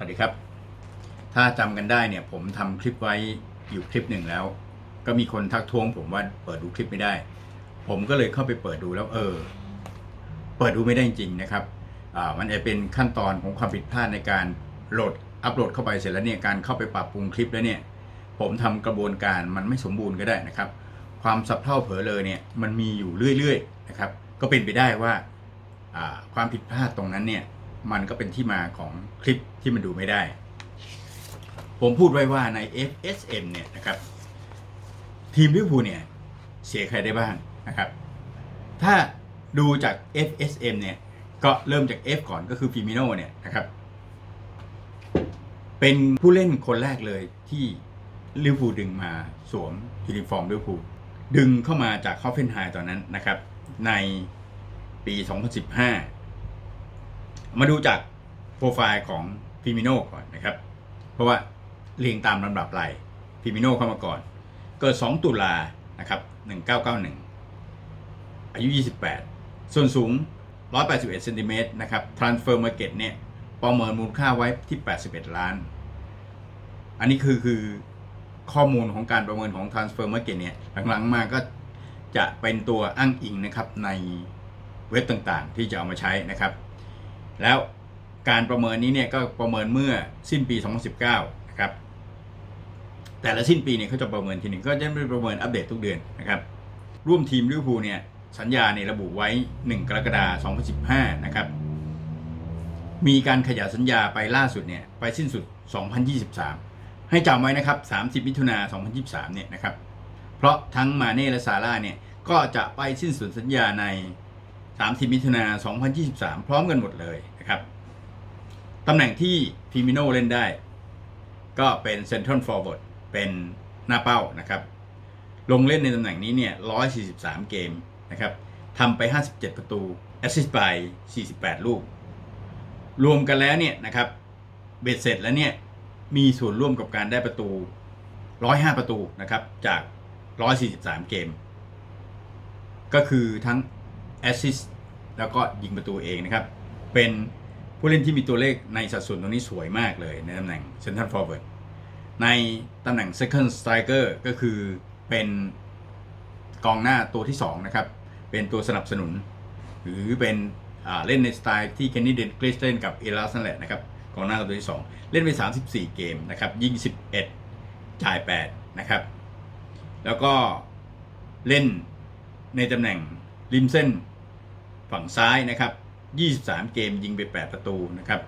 สวัสดีครับ ถ้าจำกันได้เนี่ยผมทำคลิปไว้อยู่คลิปหนึ่งแล้ว ก็มีคนทักท้วงผมว่าเปิดดูคลิปไม่ได้ ผมก็เลยเข้าไปเปิดดูแล้วเออ เปิดดูไม่ได้จริงนะครับอ่ามันจะเป็นขั้นตอนของความผิดพลาดในการโหลดอัปโหลดเข้าไปเสร็จแล้วเนี่ยการเข้าไปปรับปรุงคลิปแล้วเนี่ยผมทำกระบวนการมันไม่สมบูรณ์ก็ได้นะครับ ความสับเพร่าเผลอเลยเนี่ยมันมีอยู่เรื่อยๆนะครับก็เป็นไปได้ว่าความผิดพลาดตรงนั้นเนี่ย มันก็เป็นที่มาของคลิปที่มันดูไม่ได้ ผมพูดไว้ว่าใน FSM เนี่ยนะครับ ทีมลิเวอร์พูลเนี่ย เสียใครได้บ้างนะครับ ถ้าดูจาก FSM เนี่ย ก็เริ่มจาก F ก่อนก็คือฟิมิโนเนี่ยนะครับ เป็นผู้เล่นคนแรกเลยที่ลิเวอร์พูลดึงมาสวมยูนิฟอร์มลิเวอร์พูลดึงเข้ามาจากคอฟเฟนไฮตอนนั้นนะครับ ในปี 2015 มาดูจากโปรไฟล์ของฟิมิโน่ก่อนนะครับ เพราะว่าเรียงตามลำดับไล่ฟิมิโน่เข้ามาก่อน เกิด 2 ตุลานะครับ1991 อายุ 28 ส่วนสูง 181เซนติเมตรนะครับ Transfer Market เนี่ยประเมินมูลค่าไว้ที่ 81 ล้าน อันนี้คือคือข้อมูลของการประเมินของ Transfer Market เนี่ยหลังๆมาก็จะเป็นตัวอ้างอิงนะครับในเว็บต่างๆ ที่จะเอามาใช้นะครับ แล้วการประเมินนี้เนี่ยก็ประเมินเมื่อสิ้นปี 2019 นะครับ แต่ละสิ้นปีเนี่ยเขาจะประเมินทีหนึ่งก็จะไม่ประเมินอัปเดตทุกเดือนนะครับ ร่วมทีมลิเวอร์พูลเนี่ยสัญญาเนี่ยระบุไว้ 1 กรกฎาคม 2015 นะครับ มีการขยายสัญญาไปล่าสุดเนี่ยไปสิ้นสุด 2023 ให้จำไว้นะครับ 30 มิถุนา 2023 เนี่ยนะครับ เพราะทั้งมาเน่และซาร่าเนี่ยก็จะไปสิ้นสุดสัญญาใน 30 มิถุนา2023 พร้อมกันหมดเลยนะครับตำแหน่งที่ฟิมิโนเล่นได้ ก็เป็นเซนทรัลฟอร์เวิร์ดเป็นหน้าเป้านะครับ ลงเล่นในตำแหน่งนี้เนี่ย 143 เกมนะครับทำไป 57 ประตูแอสซิสต์ไป 48 ลูก รวมกันแล้วเนี่ยนะครับเบ็ดเสร็จแล้วเนี่ย มีส่วนร่วมกับการได้ประตู 105 ประตูนะครับจาก 143 เกม ก็คือทั้ง แอสซิสแล้วก็ยิงประตูเองนะครับ เป็นผู้เล่นที่มีตัวเลขในสัดส่วนตรงนี้สวยมากเลยในตำแหน่ง Central Forward ในตำแหน่ง Second Striker ก็คือเป็นกองหน้าตัวที่ 2 นะครับ เป็นตัวสนับสนุน หรือเป็นเล่นในสไตล์ที่เคนนี่เดนกริสเล่นกับเอลัสนั่นแหละนะครับกองหน้าตัวที่ 2 เล่นไป 34 เกมนะครับยิง 11 จ่าย 8 นะครับ แล้วก็เล่นในตำแหน่งริมเส้น ฝั่งซ้ายนะครับ 23 เกมยิงไป 8 ประตูนะครับ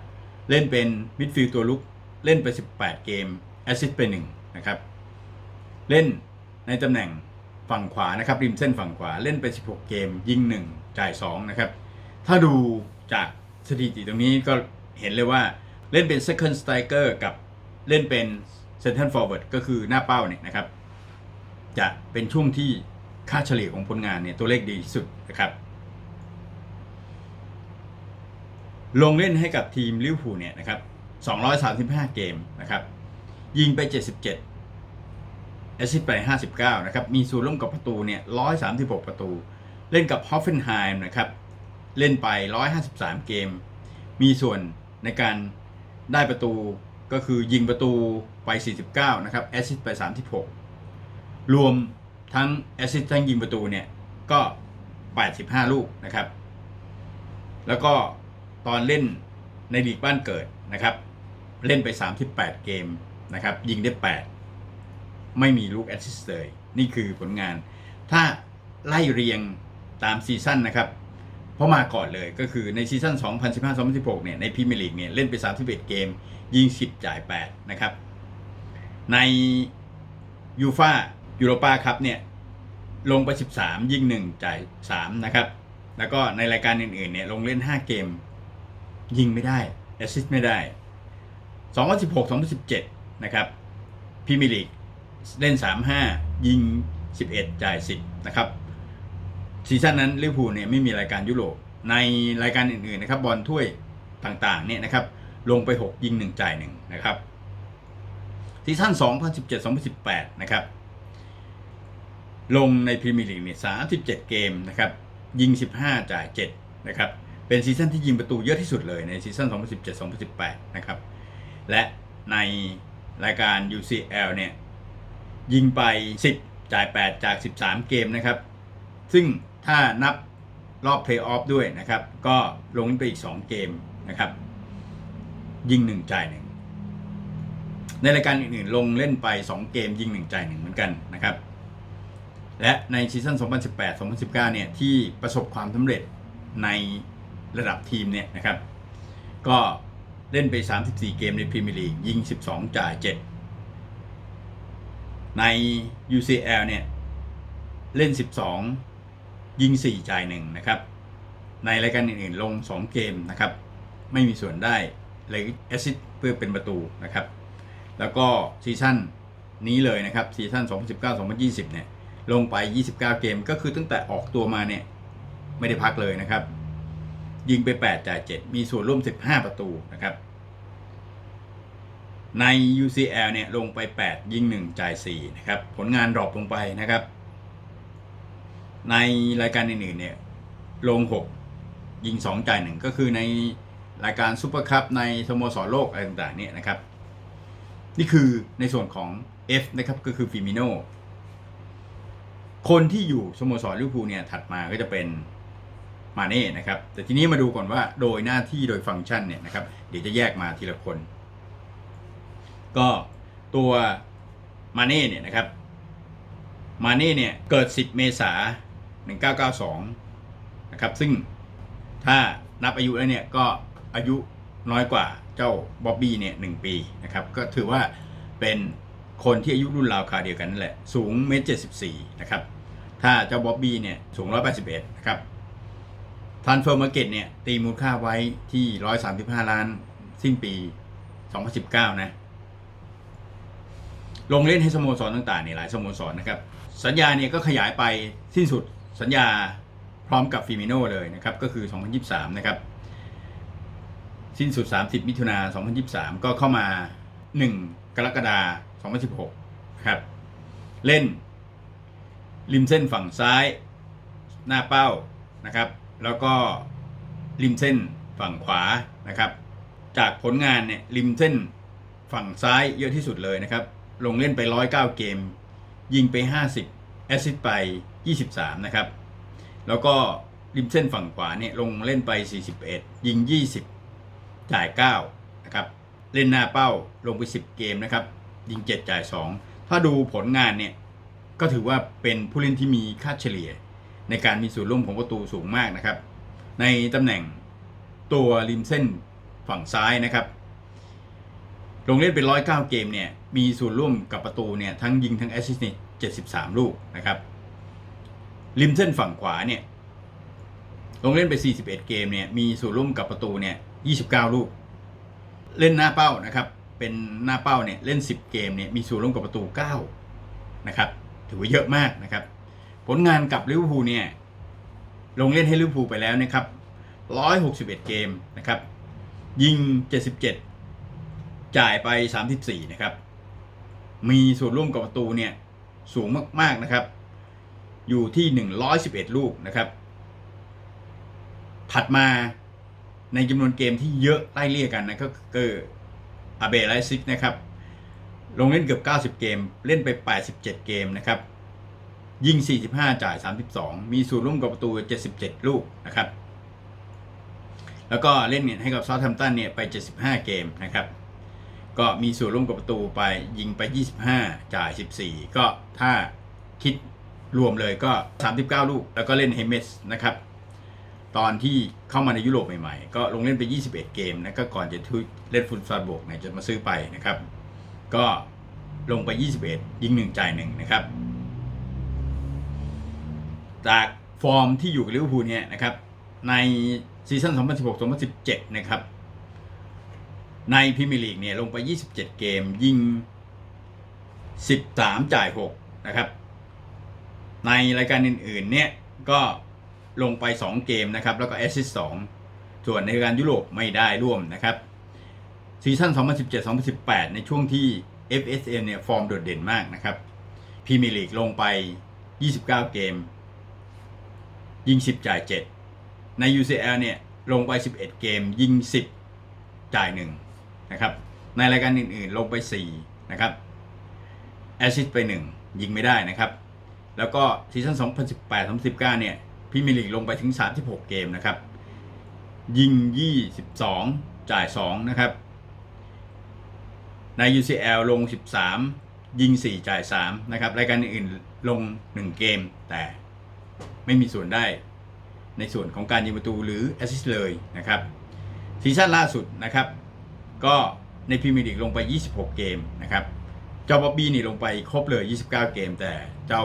เล่นเป็นมิดฟิลด์ตัวลุก เล่นไป 18 เกมแอสซิสต์ไป1นะครับ เล่นในตำแหน่งฝั่งขวานะครับ ริมเส้นฝั่งขวาเล่นไป 16 เกม ยิง 1 จ่าย 2 นะครับ ถ้าดูจากสถิติตรงนี้ก็เห็นเลยว่าเล่นเป็น second striker กับเล่นเป็น center forward ก็คือหน้าเป้าเนี่ยนะครับ จะเป็นช่วงที่ค่าเฉลี่ยของผลงานเนี่ยตัวเลขดีสุดนะครับ ลงเล่นให้กับทีมลิเวอร์พูลเนี่ยนะครับ 235 เกมนะครับ ยิงไป 77 แอสซิสต์ไป 59 นะครับ มีส่วนร่วมกับประตูเนี่ย 136 ประตู เล่นกับฮอฟเฟนไฮม์นะครับ เล่นไป 153 เกม มีส่วนในการได้ประตูก็คือยิงประตูไป 49 นะครับ แอสซิสต์ไป 36 รวมทั้งแอสซิสต์ทั้งยิงประตูเนี่ย ก็ 85 ลูกนะครับ แล้วก็ ตอนเล่นในลีกบ้านเกิดนะครับ เล่นไป 38 เกมนะครับ ยิงได้ 8 ไม่มีลูกแอสซิสต์เลยนี่คือผลงาน ถ้าไล่เรียงตามซีซั่นนะครับ เพราะมาก่อนเลยก็คือในซีซั่น 2015-2016 เนี่ย ในพรีเมียร์ลีกเนี่ยเล่นไป 31 เกม ยิง 10 จ่าย 8 นะครับ ในยูฟายูโรปาครับเนี่ยลงไป 13 ยิง 1 จ่าย 3 นะครับ แล้วก็ในรายการอื่นๆเนี่ยลงเล่น 5 เกม ยิงไม่ได้แอสซิสต์ไม่ได้ 2016-2017 นะครับพรีเมียร์ลีกเล่น 3-5 ยิง 11 จ่าย 10 นะครับซีซั่นนั้นลิเวอร์พูลเนี่ยไม่มีรายการยุโรปในรายการอื่นๆนะครับบอลถ้วยต่างๆเนี่ยนะครับลงไป 6 ยิง 1 จ่าย 1 นะครับซีซั่น2017-2018 นะครับ ลงในพรีเมียร์ลีกเนี่ย37 เกมนะครับ ยิง 15 จ่าย 7 นะครับ เป็นซีซั่นที่ยิงประตูเยอะที่สุดเลยในซีซั่น2017-2018 นะครับ และในรายการ UCL เนี่ยยิงไป 10 จ่าย 8 จาก 13 เกมนะครับ ซึ่งถ้านับรอบเพลย์ออฟด้วยนะครับ ก็ลงไปอีก 2 เกมนะครับ ยิง 1 จ่าย 1 ในรายการอื่นๆ ลงเล่นไป 2 เกมยิง 1 จ่าย 1 เหมือนกันนะครับ และในซีซั่น2018-2019 เนี่ยที่ประสบความสำเร็จใน ระดับทีมเนี่ยนะครับ ก็เล่นไป 34 เกมในพรีเมียร์ลีกยิง 12 จ่าย 7 ใน UCL เนี่ย เล่น 12 ยิง 4 จ่าย 1 นะครับ ในรายการอื่นๆ ลง 2 เกมนะครับ ไม่มีส่วนได้เลยแอซิสเพื่อเป็นประตูนะครับ แล้วก็ซีซั่นนี้เลยนะครับซีซั่น2019-2020 เนี่ย ลงไป 29 เกมก็คือตั้งแต่ออกตัวมาเนี่ย ไม่ได้พักเลยนะครับ ยิงไป 8 จ่าย 7 มีส่วนร่วม 15 ประตูนะครับ ใน UCL เนี่ยลงไป 8 ยิง 1 จ่าย 4 นะครับ ผลงานดรอปลงไปนะครับ ในรายการอื่นๆเนี่ยลง 6 ยิง 2 จ่าย 1 ก็คือในรายการซูเปอร์คัพในสโมสรโลกอะไรต่างๆเนี่ยนะครับ นี่คือในส่วนของ F นะครับก็คือฟิมิโนคนที่อยู่สโมสรลิเวอร์พูลเนี่ยถัดมาก็จะเป็น มาเน่นะครับ แต่ทีนี้มาดูก่อนว่าโดยหน้าที่โดยฟังก์ชันเนี่ยนะครับ เดี๋ยวจะแยกมาทีละคน ก็ตัวมาเน่เนี่ยนะครับ มาเน่เนี่ยเกิด 10 เมษา1992 นะครับ ซึ่งถ้านับอายุแล้วเนี่ยก็อายุน้อยกว่าเจ้าบ๊อบบี้เนี่ยหนึ่งปีนะครับ ก็ถือว่าเป็นคนที่อายุรุ่นราวคราวเดียวกันนั่นแหละ สูงเมตรเจ็ดสิบสี่นะครับ ถ้าเจ้าบ๊อบบี้เนี่ยสูงร้อยแปดสิบเอ็ดนะครับ ทันเฟอร์มาร์เก็ตเนี่ย ตีมูลค่าไว้ที่ร้อยสามสิบห้าล้านสิ้นปีสองพันสิบเก้านะ ลงเล่นให้สโมสรต่างๆเนี่ยหลายสโมสรนะครับ สัญญาเนี่ยก็ขยายไปสิ้นสุดสัญญาพร้อมกับฟิมิโนเลยนะครับ ก็คือ 2023 นะครับ สิ้นสุด 30 มิถุนา2023 ก็เข้ามา 1 กรกฎาคม 2016นะครับ เล่นริมเส้นฝั่งซ้ายหน้าเป้านะครับ แล้วก็ริมเส้นฝั่งขวานะครับ จากผลงานเนี่ยริมเส้นฝั่งซ้ายเยอะที่สุดเลยนะครับ ลงเล่นไป 109 เกม ยิงไป 50 แอสซิสไป 23 นะครับ แล้วก็ริมเส้นฝั่งขวาเนี่ยลงเล่นไป 41 ยิง 20 จ่าย 9 นะครับ เล่นหน้าเป้าลงไป 10 เกมนะครับ ยิง 7 จ่าย 2 ถ้าดูผลงานเนี่ยก็ถือว่าเป็นผู้เล่นที่มีค่าเฉลี่ย ในการมีส่วนร่วมของประตูสูงมากนะครับ ในตำแหน่งตัวริมเส้นฝั่งซ้ายนะครับ ลงเล่นเป็น109เกมเนี่ยมีส่วนร่วมกับประตูเนี่ยทั้งยิงทั้งแอสซิสต์เนี่ย73ลูกนะครับ ริมเส้นฝั่งขวาเนี่ยลงเล่นไป 41 เกมเนี่ยมีส่วนร่วมกับประตูเนี่ย 29 ลูก เล่นหน้าเป้านะครับ เป็นหน้าเป้าเนี่ยเล่น 10 เกมเนี่ยมีส่วนร่วมกับประตู 9 นะครับ ถือว่าเยอะมากนะครับ ผลงานกับลิเวอร์พูลเนี่ยลงเล่นให้ลิเวอร์พูลไปแล้วนะครับ 161 เกมนะครับ ยิง 77 จ่ายไป 34 นะครับ มีส่วนร่วมกับประตูเนี่ยสูงมากๆนะครับ อยู่ที่ 111 ลูกนะครับ ถัดมาในจำนวนเกมที่เยอะไล่เลี่ยกันนะก็คืออาเบไลซิกนะครับ ลงเล่นเกือบ 90 เกม เล่นไป 87 เกมนะครับ ยิง 45 จ่าย 32 มีส่วนร่วมกับประตู 77 ลูกนะครับ แล้วก็เล่นเนี่ยให้กับซอ t แ a มตันเนี่ยไป 75 เกมนะครับ ก็มีส่วนร่วมกับประตูไปยิงไป 25 จ่าย 14 ก็ถ้าคิดรวมเลยก็ 39 ลูก แล้วก็เล่นเฮเมสนะครับ ตอนที่เข้ามาในยุโรปใหม่ๆ ก็ลงเล่นไป 21 เกมนะก็ก่อนจะทุยเล่นฟุตซอลโบกเนี่ยจะมาซื้อไปนะครับ ก็ลงไป 21 ยิง1จ่าย1นะครับ จากฟอร์มที่อยู่กับลิเวอร์พูลเนี่ยนะครับในซีซั่น 2016-2017 นะครับ ในพรีเมียร์ลีกเนี่ยลงไป 27 เกมยิง 13 จ่าย 6 นะครับ ในรายการอื่นๆเนี่ยก็ลงไป 2 เกมนะครับ แล้วก็แอสซิสต์2ส่วนในการยุโรปไม่ได้ร่วมนะครับซีซั่น 2017-2018 ในช่วงที่ FSN เนี่ยฟอร์มโดดเด่นมากนะครับพรีเมียร์ลีกลงไป 29 เกม ยิง 10 จ่าย 7 ใน UCL เนี่ยลงไป 11 เกมยิง 10 จ่าย1นะครับในรายการอื่นๆ ลงไป4นะครับแอซิสไป 1 ยิงไม่ได้นะครับ แล้วก็ซีซั่น2018-2019เนี่ยพรีเมียร์ลีกลงไปถึง 36 เกมนะครับ ยิง 22 จ่าย 2 นะครับ ใน UCL ลง 13 ยิง 4 จ่าย 3 นะครับ รายการอื่นๆลง 1 เกมแต่ ไม่มีส่วนได้ในส่วนของการยิงประตูหรือแอสซิสต์เลยนะครับซีซั่นล่าสุดนะครับ ก็ในพรีเมียร์ลีกลงไป 26 เกมนะครับเจ้าบ๊อบบี้นี่ลงไปครบเลย 29 เกม แต่เจ้า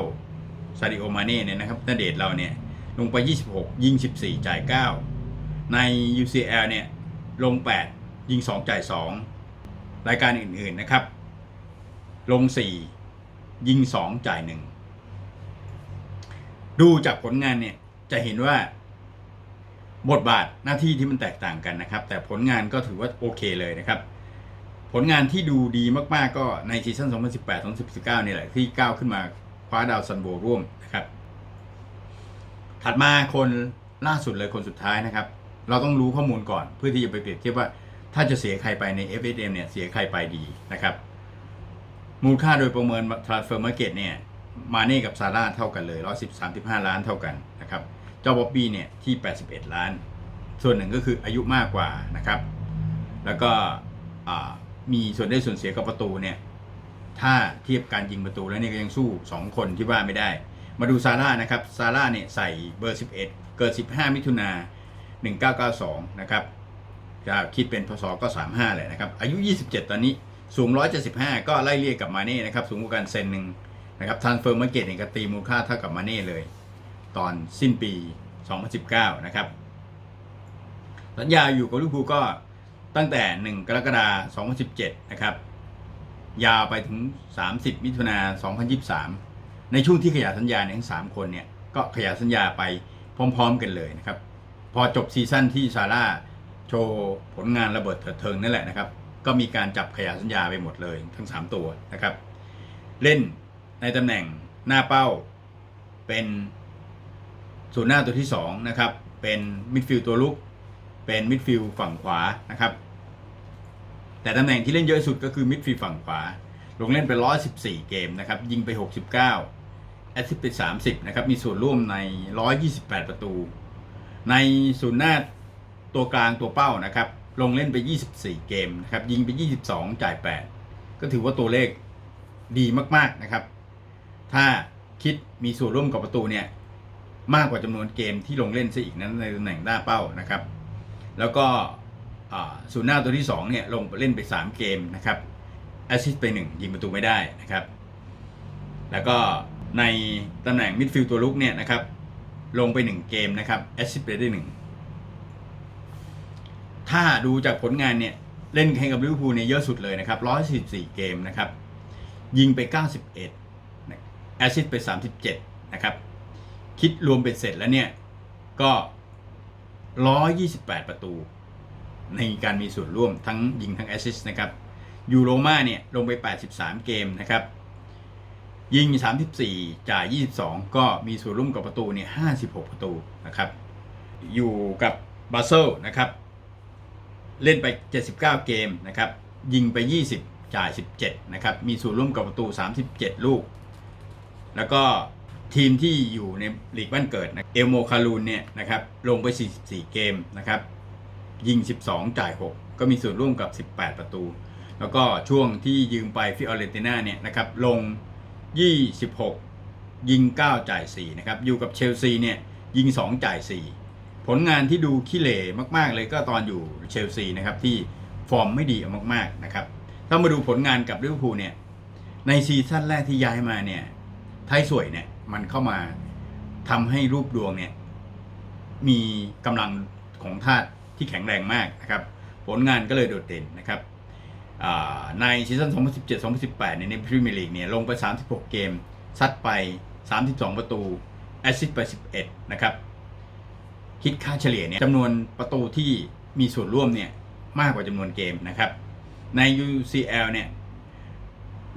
ซาดิโอมาเน่เนี่ยนะครับนาเดชเราเนี่ยลงไป 26 ยิง 14 จ่าย 9 ใน UCL เนี่ยลง 8 ยิง 2 จ่าย 2 รายการอื่นๆนะครับ ลง 4 ยิง 2 จ่าย 1 ดูจากผลงานเนี่ยจะเห็นว่า บทบาทหน้าที่ที่มันแตกต่างกันนะครับ แต่ผลงานก็ถือว่าโอเคเลยนะครับ ผลงานที่ดูดีมากๆก็ในซีซั่น 2018-2019นี่แหละที่ก้าวขึ้นมาคว้าดาวซันโบร่วมนะครับ ถัดมาคนล่าสุดเลยคนสุดท้ายนะครับ เราต้องรู้ข้อมูลก่อนเพื่อที่จะไปเปรียบเทียบว่าถ้าจะเสียใครไปใน FSM เนี่ยเสียใครไปดีนะครับ มูลค่าโดยประเมิน transfer market เนี่ย มาเน่กับซาร่าเท่ากันเลย110 35ล้านเท่ากันนะครับ เจ้าบ๊อบบี้เนี่ยที่81ล้าน ส่วนหนึ่งก็คืออายุมากกว่านะครับ แล้วก็มีส่วนได้ส่วนเสียกับประตูเนี่ย ถ้าเทียบการยิงประตูแล้วเนี่ยก็ยังสู้ 2 คนที่ว่าไม่ได้ มาดูซาร่านะครับ ซาร่าเนี่ยใส่เบอร์ 11 เกิด 15 มิถุนา1992 นะครับจะคิดเป็นพศก็ 35 เลยนะครับ อายุ 27 ตอนนี้ สูง 175 ก็ไล่เรียกกับมาเน่นะครับ สูงกว่ากันเซนหนึ่ง นะครับทานเฟอร์มมาเก็ตเนี่ยก็ตีมูลค่าเท่ากับมาเน่เลย ตอนสิ้นปี 2019 นะครับ สัญญาอยู่กับลิเวอร์พูลก็ตั้งแต่ 1 กรกฎาคม 2017 นะครับ ยาวไปถึง 30 มิถุนา 2023 ในช่วงที่ขยายสัญญาเนี่ยทั้ง 3 คนเนี่ย ก็ขยายสัญญาไปพร้อม ๆ กันเลยนะครับ พอจบซีซั่นที่ซาร่าโชว์ผลงานระเบิดเถิดเทิงนั่นแหละนะครับ ก็มีการจับขยายสัญญาไปหมดเลยทั้ง 3 ตัวนะครับ เล่น ในตำแหน่งหน้าเป้า เป็นศูนย์หน้าตัวที่2นะครับเป็นมิดฟิลด์ตัวลุก เป็นมิดฟิลด์ฝั่งขวานะครับแต่ตำแหน่งที่เล่นเยอะสุดก็คือมิดฟิลด์ฝั่งขวา ลงเล่นไป 114 เกมนะครับยิงไป 69 แอสซิสต์ไป 30นะครับมีส่วนร่วมใน 128 ประตู ในศูนย์หน้าตัวกลางตัวเป้านะครับลงเล่นไป 24 เกมนะครับยิงไป 22 จ่าย 8 ก็ถือว่าตัวเลขดีมากๆนะครับ ถ้าคิดมีส่วนร่วมกับประตูเนี่ยมากกว่าจำนวนเกมที่ลงเล่นซะอีกนั้นในตำแหน่งหน้าเป้านะครับ แล้วก็ศูนย์หน้าตัวที่2เนี่ยลงเล่นไป 3 เกมนะครับแอสซิสต์ไป 1 ยิงประตูไม่ได้นะครับ แล้วก็ในตำแหน่งมิดฟิลด์ตัวลุกเนี่ยนะครับลงไป 1 เกมนะครับแอสซิสต์ไปได้ 1 ถ้าดูจากผลงานเนี่ยเล่นแข่งกับลิเวอร์พูลเนี่ยเยอะสุดเลยนะครับ144 เกมนะครับยิงไป 91 แอซิสต์ไป 37 นะครับ คิดรวมเป็นเสร็จแล้วเนี่ย ก็ 128 ประตู ในการมีส่วนร่วมทั้งยิงทั้งแอซิสนะครับ ยูโรมาเนี่ย ลงไป 83 เกมนะครับ ยิง 34 จ่าย 22 ก็มีส่วนร่วมกับประตูเนี่ย 56 ประตูนะครับ อยู่กับบาเซลนะครับ เล่นไป 79 เกมนะครับ ยิงไป 20 จ่าย 17 นะครับ มีส่วนร่วมกับประตู 37 ลูก แล้วก็ทีมที่อยู่ในลีกบ้านเกิดนะเอลโมคารูนเนี่ยนะครับลงไป 44 เกมนะครับยิง 12 จ่าย 6 ก็มีส่วนร่วมกับ 18 ประตู แล้วก็ช่วงที่ยืมไปฟิออเรติน่าเนี่ยนะครับลง 26 ยิง 9 จ่าย 4 นะครับ อยู่กับเชลซีเนี่ยยิง 2 จ่าย 4 ผลงานที่ดูขี้เหร่มาก ๆ เลยก็ตอนอยู่เชลซีนะครับที่ฟอร์มไม่ดีมากๆนะครับถ้ามาดูผลงานกับลิเวอร์พูลเนี่ยในซีซั่นแรกที่ย้ายมาเนี่ย ไทยสวยเนี่ยมันเข้ามาทำให้รูปดวงเนี่ยมีกำลังของธาตุที่แข็งแรงมากนะครับ ผลงานก็เลยโดดเด่นนะครับในซีซั่น 2017-2018 เนี่ยในพรีเมียร์ลีกเนี่ยลงไป 36 เกม ซัดไป 32 ประตู แอสซิสต์ไป 11 นะครับ คิดค่าเฉลี่ยเนี่ยจำนวนประตูที่มีส่วนร่วมเนี่ยมากกว่าจำนวนเกมนะครับ ใน UCL เนี่ย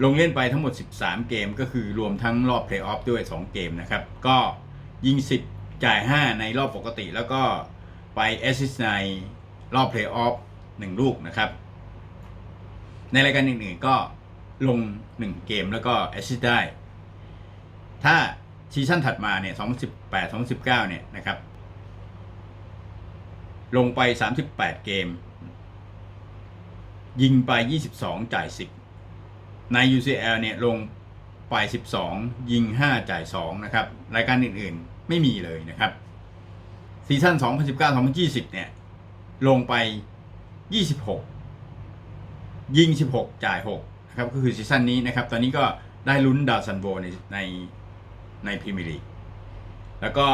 ลงเล่นไปทั้งหมด 13 เกมก็คือรวมทั้งรอบเพลย์ออฟด้วย 2 เกมนะครับ ก็ยิง 10 จ่าย 5 ในรอบปกติ แล้วก็ไปแอสซิสในรอบเพลย์ออฟ1ลูกนะครับ ในรายการอื่นๆก็ลง 1 เกมแล้วก็แอสซิสได้ ถ้าซีซั่นถัดมาเนี่ย 2018 2019 เนี่ยนะครับ ลงไป 38 เกม ยิงไป 22 จ่าย 10 ใน UCL เนี่ยลงไป 12 ยิง 5 จ่าย 2 นะครับ รายการอื่นๆไม่มีเลยนะครับซีซั่น 2019-2020 เนี่ย ลงไป 26 ยิง 16 จ่าย6นะครับ ก็คือซีซั่นนี้นะครับ ตอนนี้ก็ได้ลุ้นดาวซันโบในในในพรีเมียร์ลีก แล้วก็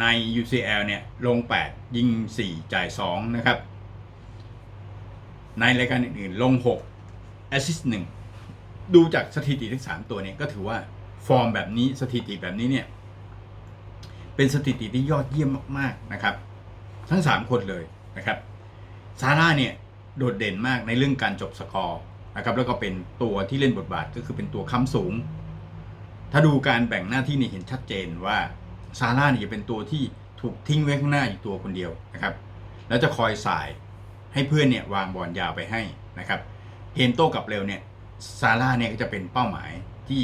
ใน UCL เนี่ย ลง 8 ยิง 4 จ่าย 2 นะครับ ในรายการอื่นๆ ลง 6 แอสซิสต์1ดูจากสถิติทั้ง3ตัวเนี่ยก็ถือว่าฟอร์มแบบนี้สถิติแบบนี้เนี่ย เป็นสถิติที่ยอดเยี่ยมมากๆนะครับ ทั้ง3คนเลยนะครับซาร่าเนี่ยโดดเด่นมากในเรื่องการจบสกอร์นะครับแล้วก็เป็นตัวที่เล่นบทบาทก็คือเป็นตัวค้ำสูง ถ้าดูการแบ่งหน้าที่เนี่ยเห็นชัดเจนว่าซาร่าเนี่ยจะเป็นตัวที่ถูกทิ้งไว้ข้างหน้าอยู่ตัวคนเดียวนะครับ แล้วจะคอยสายให้เพื่อนเนี่ยวางบอลยาวไปให้นะครับ เกมโต้กับเร็วเนี่ยซาร่าเนี่ยก็จะเป็นเป้าหมายที่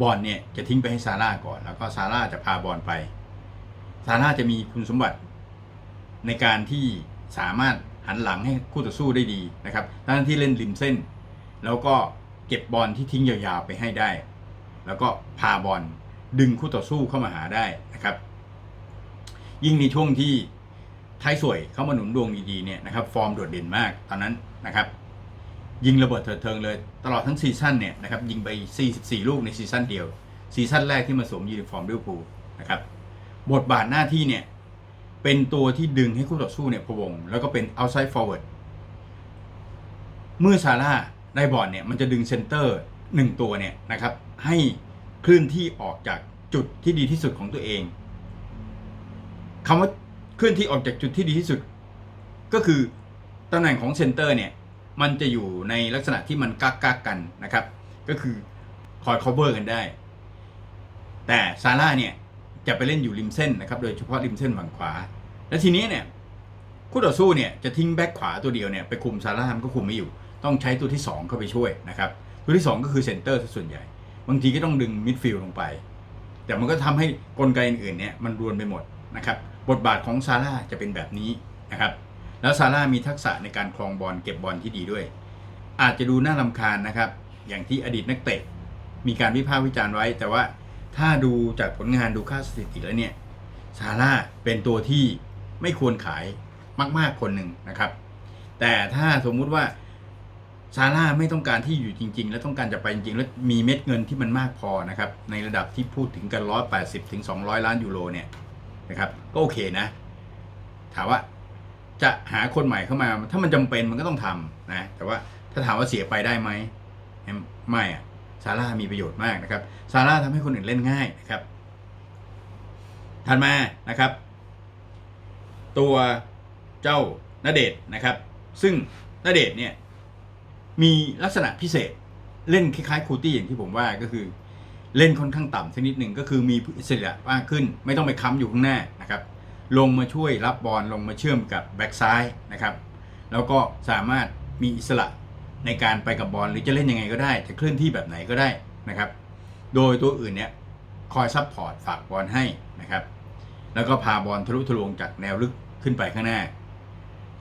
บอลเนี่ยจะทิ้งไปให้ซาร่าก่อน แล้วก็ซาร่าจะพาบอลไปซาร่าจะมีคุณสมบัติในการที่สามารถหันหลังให้คู่ต่อสู้ได้ดีนะครับทั้งที่เล่นริมเส้น แล้วก็เก็บบอลที่ทิ้งยาวๆไปให้ได้ แล้วก็พาบอลดึงคู่ต่อสู้เข้ามาหาได้นะครับ ยิ่งในช่วงที่ท้ายสวยเข้ามาหนุนดวงดีๆเนี่ยนะครับ ฟอร์มโดดเด่นมากตอนนั้นนะครับ ยิงระเบิดเถิดเทิงเลย ตลอดทั้งซีซั่นเนี่ยนะครับยิงไป 44 ลูกในซีซั่นเดียว ซีซั่นแรกที่มาสวมยูนิฟอร์มลิเวอร์พูลนะครับบทบาทหน้าที่เนี่ยเป็นตัวที่ดึงให้คู่ต่อสู้เนี่ยพวง แล้วก็เป็น outside forward เมื่อซาร่าได้บอลเนี่ยมันจะดึงเซนเตอร์หนึ่งตัวเนี่ยนะครับให้เคลื่อนที่ออกจากจุดที่ดีที่สุดของตัวเองคำว่าเคลื่อนที่ออกจากจุดที่ดีที่สุด ก็คือตำแหน่งของเซนเตอร์เนี่ย มันจะอยู่ในลักษณะที่มันกักกักกันนะครับ ก็คือคอย cover กันได้ แต่ซาร่าเนี่ยจะไปเล่นอยู่ริมเส้นนะครับ โดยเฉพาะริมเส้นฝั่งขวา และทีนี้เนี่ยคู่ต่อสู้เนี่ยจะทิ้งแบ็คขวาตัวเดียวเนี่ยไปคุมซาร่ามันก็คุมไม่อยู่ ต้องใช้ตัวที่ 2 เข้าไปช่วยนะครับ ตัวที่ 2 ก็คือเซนเตอร์ส่วนใหญ่ บางทีก็ต้องดึงมิดฟิลด์ลงไป แต่มันก็ทำให้กลไกอื่นๆเนี่ยมันรวนไปหมดนะครับ บทบาทของซาร่าจะเป็นแบบนี้นะครับ แล้วซาร่ามีทักษะในการครองบอลเก็บบอลที่ดีด้วย อาจจะดูน่าลำคาญนะครับ อย่างที่อดีตนักเตะมีการวิพากษ์วิจารณ์ไว้ แต่ว่าถ้าดูจากผลงานดูค่าสถิติแล้วเนี่ยซาร่าเป็นตัวที่ไม่ควรขายมาก ๆ คนหนึ่งนะครับ แต่ถ้าสมมุติว่าซาร่าไม่ต้องการที่อยู่จริง ๆ และต้องการจะไปจริงๆ แล้วมีเม็ดเงินที่มันมากพอนะครับ ในระดับที่พูดถึงกัน180ถึง200ล้านยูโรเนี่ยนะครับ ก็โอเคนะ ถามว่า จะหาคนใหม่เข้ามา ถ้ามันจำเป็นมันก็ต้องทำนะแต่ว่าถ้าถามว่าเสียไปได้ไหมไม่อะซาร่ามีประโยชน์มากนะครับซาร่าทำให้คนอื่นเล่นง่ายนะครับถัดมานะครับ ตัวเจ้าณเดชนะครับ ซึ่งณเดชน์เนี่ยมีลักษณะพิเศษเล่นคล้ายๆคูตี้อย่างที่ผมว่าก็คือ เล่นค่อนข้างต่ำสักนิดหนึ่งก็คือมีอิสระมากขึ้น ไม่ต้องไปค้ำอยู่ข้างหน้านะครับ ลงมาช่วยรับบอลลงมาเชื่อมกับแบ็กซ้ายนะครับ แล้วก็สามารถมีอิสระในการไปกับบอลหรือจะเล่นยังไงก็ได้ จะเคลื่อนที่แบบไหนก็ได้นะครับ โดยตัวอื่นเนี่ยคอยซับพอร์ตฝากบอลให้นะครับ แล้วก็พาบอลทะลุทะลวงจากแนวลึกขึ้นไปข้างหน้า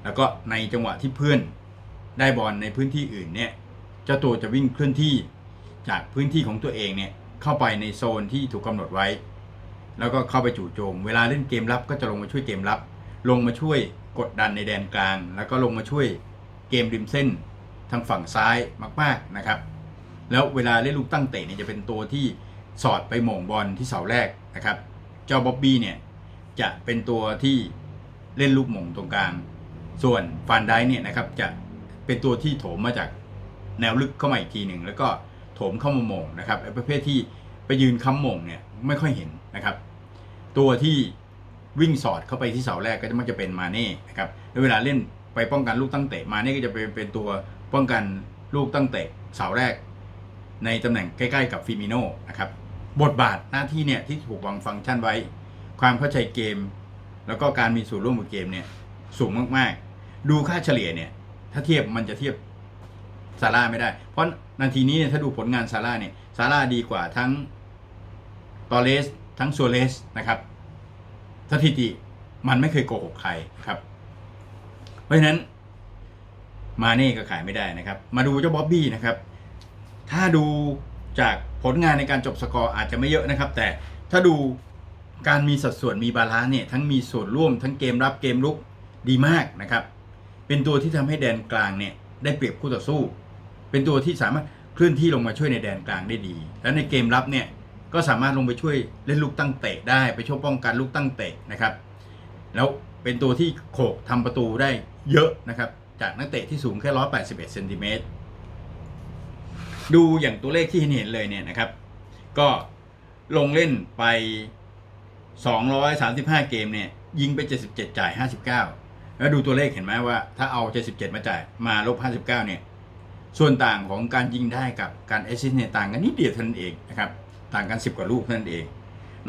แล้วก็ในจังหวะที่เพื่อนได้บอลในพื้นที่อื่นเนี่ยเจ้าตัวจะวิ่งเคลื่อนที่จากพื้นที่ของตัวเองเนี่ยเข้าไปในโซนที่ถูกกำหนดไว้ แล้วก็เข้าไปจู่โจม เวลาเล่นเกมรับก็จะลงมาช่วยเกมรับ ลงมาช่วยกดดันในแดนกลาง แล้วก็ลงมาช่วยเกมริมเส้นทางฝั่งซ้ายมาก ๆนะครับ แล้วเวลาเล่นลูกตั้งเตะเนี่ยจะเป็นตัวที่สอดไปหม่งบอลที่เสาแรกนะครับ เจ้าบ๊อบบี้เนี่ยจะเป็นตัวที่เล่นลูกหม่งตรงกลาง ส่วนฟานได้เนี่ยนะครับจะเป็นตัวที่โถมมาจากแนวลึกเข้ามาอีกทีหนึ่งแล้วก็โถมเข้ามาหม่งนะครับประเภทที่ไปยืนค้ำหม่งเนี่ยไม่ค่อยเห็นนะครับ ตัวที่วิ่งสอดเข้าไปที่เสาแรกก็จะมักจะเป็นมาเน่นะครับแล้วเวลาเล่นไปป้องกันลูกตั้งเตะมาเน่ก็จะเป็นเป็นตัวป้องกันลูกตั้งเตะเสาแรก ในตำแหน่งใกล้ๆกับฟิมิโนนะครับบทบาทหน้าที่เนี่ยที่ถูกวางฟังก์ชันไว้ ความเข้าใจเกม แล้วก็การมีส่วนร่วมกับเกมเนี่ยสูงมากๆ ดูค่าเฉลี่ยเนี่ยถ้าเทียบมันจะเทียบซาร่าไม่ได้ เพราะนาทีนี้เนี่ยถ้าดูผลงานซาร่าเนี่ยซาร่าดีกว่าทั้งตอเลส ทั้งซัวเรสนะครับสถิติมันไม่เคยโกหกใครครับ เพราะฉะนั้นมาเน่ก็ขายไม่ได้นะครับ มาดูเจ้าบ๊อบบี้นะครับ ถ้าดูจากผลงานในการจบสกอร์อาจจะไม่เยอะนะครับ แต่ถ้าดูการมีสัดส่วนมีบาลานซ์เนี่ยทั้งมีส่วนร่วมทั้งเกมรับเกมลุกดีมากนะครับ เป็นตัวที่ทำให้แดนกลางเนี่ยได้เปรียบคู่ต่อสู้ เป็นตัวที่สามารถเคลื่อนที่ลงมาช่วยในแดนกลางได้ดี และในเกมรับเนี่ย ก็สามารถลงไปช่วยเล่นลูกตั้งเตะได้ไปช่วยป้องกันลูกตั้งเตะนะครับ แล้วเป็นตัวที่โขกทำประตูได้เยอะนะครับ จากนักเตะที่สูงแค่ 181เซนติเมตรดูอย่างตัวเลขที่เห็นเห็นเลยเนี่ยนะครับ ก็ลงเล่นไป 235 เกมเนี่ยยิงไป 77 จ่าย 59 แล้วดูตัวเลขเห็นไหมว่า ถ้าเอา 77 มาจ่ายมาลบ 59 เนี่ย ส่วนต่างของการยิงได้กับการแอสซิสต์เนี่ยต่างกันนิดเดียวเท่านั้นเองนะครับ ต่างกัน 10 กว่าลูกเท่านั้นเอง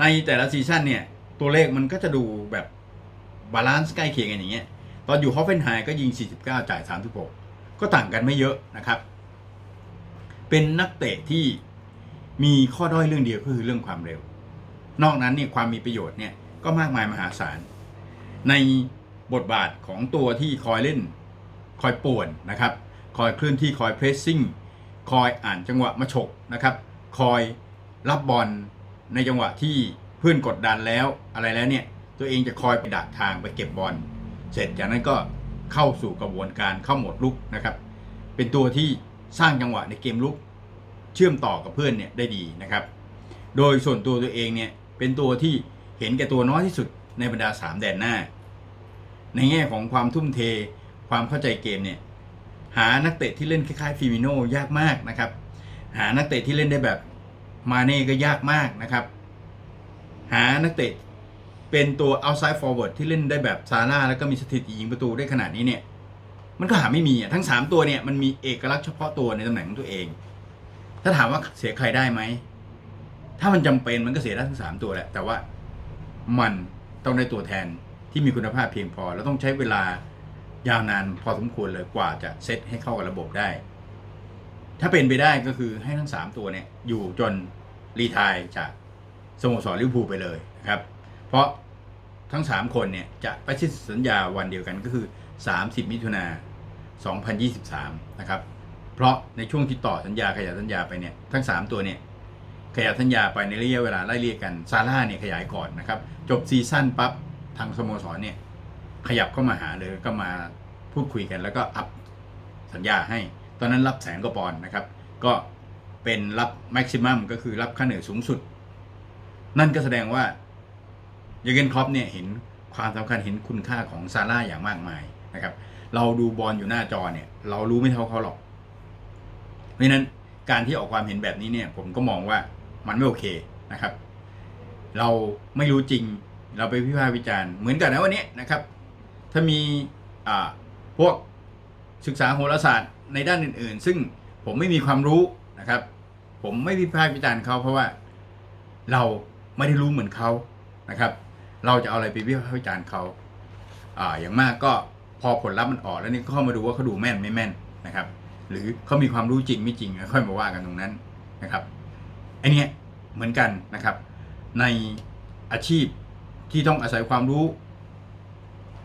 ในแต่ละซีซั่นเนี่ย ตัวเลขมันก็จะดูแบบบาลานซ์ใกล้เคียงกันอย่างเงี้ย ตอนอยู่ฮอฟเฟนไฮก็ยิง 49 จ่าย 36 ก็ต่างกันไม่เยอะนะครับ เป็นนักเตะที่มีข้อด้อยเรื่องเดียวก็คือเรื่องความเร็ว นอกนั้นเนี่ยความมีประโยชน์เนี่ยก็มากมายมหาศาล ในบทบาทของตัวที่คอยเล่น คอยป่วนนะครับ คอยเคลื่อนที่คอยเพรสซิ่ง คอยอ่านจังหวะมาฉกนะครับ คอย รับบอลในจังหวะที่เพื่อนกดดันแล้วอะไรแล้วเนี่ย ตัวเองจะคอยไปดักทางไปเก็บบอลเสร็จจากนั้นก็เข้าสู่กระบวนการเข้าหมดลุกนะครับ เป็นตัวที่สร้างจังหวะในเกมลุก เชื่อมต่อกับเพื่อนเนี่ยได้ดีนะครับ โดยส่วนตัวตัวเองเนี่ยเป็นตัวที่เห็นแก่ตัวน้อยที่สุดในบรรดา 3 แดนหน้า ในแง่ของความทุ่มเทความเข้าใจเกมเนี่ยหานักเตะที่เล่นคล้ายๆฟิมิโนยากมากนะครับ หานักเตะที่เล่นได้แบบ มาเน่ก็ยากมากนะครับ หานักเตะเป็นตัว outside forward ที่เล่นได้แบบซาร่าแล้วก็มีสถิติยิงประตูได้ขนาดนี้เนี่ย มันก็หาไม่มีอะทั้ง 3 ตัวเนี่ยมันมีเอกลักษณ์เฉพาะตัวในตำแหน่งของตัวเอง ถ้าถามว่าเสียใครได้ไหม ถ้ามันจำเป็นมันก็เสียได้ทั้งสามตัวแหละ แต่ว่ามันต้องได้ตัวแทนที่มีคุณภาพเพียงพอ แล้วต้องใช้เวลายาวนานพอสมควรเลยกว่าจะเซตให้เข้ากับระบบได้ ถ้าเป็นไปได้ก็คือให้ทั้งสามตัวเนี่ยอยู่จนรีไทายจากสโมสรลิเวอร์พูลไปเลยนะครับ เพราะทั้ง 3 คนเนี่ยจะไปสิ้นสัญญาวันเดียวกันก็คือ 30 มิถุนา2023 นะครับ เพราะในช่วงที่ต่อสัญญาขยายสัญญาไปเนี่ยทั้ง 3 ตัวเนี่ยขยายสัญญาไปในระยะเวลาไล่เรียกกันซาร่าเนี่ยขยายก่อนนะครับ จบซีซั่นปั๊บทางสโมสรเนี่ยขยับเข้ามาหาเลยก็มาพูดคุยกันแล้วก็อัพสัญญาให้ ตอนนั้นรับแสนกว่าปอนด์นะครับ ก็เป็นรับแม็กซิมัมก็คือรับค่าเหนื่อยสูงสุด นั่นก็แสดงว่าเยเกนคล็อปเนี่ยเห็นความสำคัญเห็นคุณค่าของซาร่าอย่างมากมายนะครับ เราดูบอลอยู่หน้าจอเนี่ย เรารู้ไม่เท่าเขาหรอก เพราะนั้นการที่ออกความเห็นแบบนี้เนี่ยผมก็มองว่ามันไม่โอเคนะครับ เราไม่รู้จริงเราไปพิพากษ์วิจารณ์เหมือนกันนะวันนี้นะครับ ถ้ามีอ่าพวกศึกษาโหราศาสตร์ ในด้านอื่น ๆ ซึ่งผมไม่มีความรู้นะครับ ผมไม่พิพากษ์วิจารณ์เขาเพราะว่าเราไม่ได้รู้เหมือนเขานะครับ เราจะเอาอะไรไปวิพากษ์วิจารณ์เขาอ่าอย่างมากก็พอผลลัพธ์มันออกแล้วนี่ก็เข้ามาดูว่าเขาดูแม่นไม่แม่นนะครับ หรือเขามีความรู้จริงไม่จริงค่อยมาว่ากันตรงนั้นนะครับไอเนี้ยเหมือนกันนะครับ ในอาชีพที่ต้องอาศัยความรู้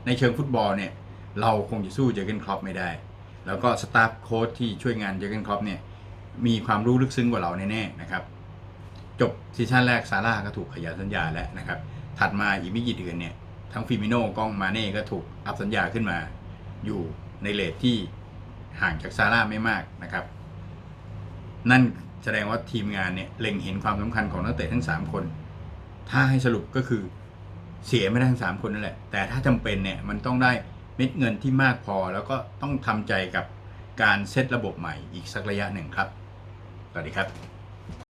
ในเชิงฟุตบอลเนี่ย เราคงจะสู้เจอเกนครอปไม่ได้ แล้วก็สตาฟโค้ชที่ช่วยงานเจอร์เกนครอปเนี่ยมีความรู้ลึกซึ้งกว่าเราแน่ๆนะครับจบซีซั่นแรกซาร่าก็ถูกขยายสัญญาแล้วนะครับถัดมาอีกไม่กี่เดือนเนี่ยทั้งฟิมิโน่กล้องมาเน่ก็ถูกอัพสัญญาขึ้นมา อยู่ในเลทที่ห่างจากซาร่าไม่มากนะครับ นั่นแสดงว่าทีมงานเนี่ยเล็งเห็นความสำคัญของนักเตะทั้ง 3 คน ถ้าให้สรุปก็คือเสียไม่ได้ทั้ง 3 คนนั่นแหละ แต่ถ้าจำเป็นเนี่ยมันต้องได้ ม็ดเงินที่มากพอแล้วก็ต้องทำใจกับการเซตระบบใหม่อีกสักระยะหนึ่งครับ สวัสดีครับ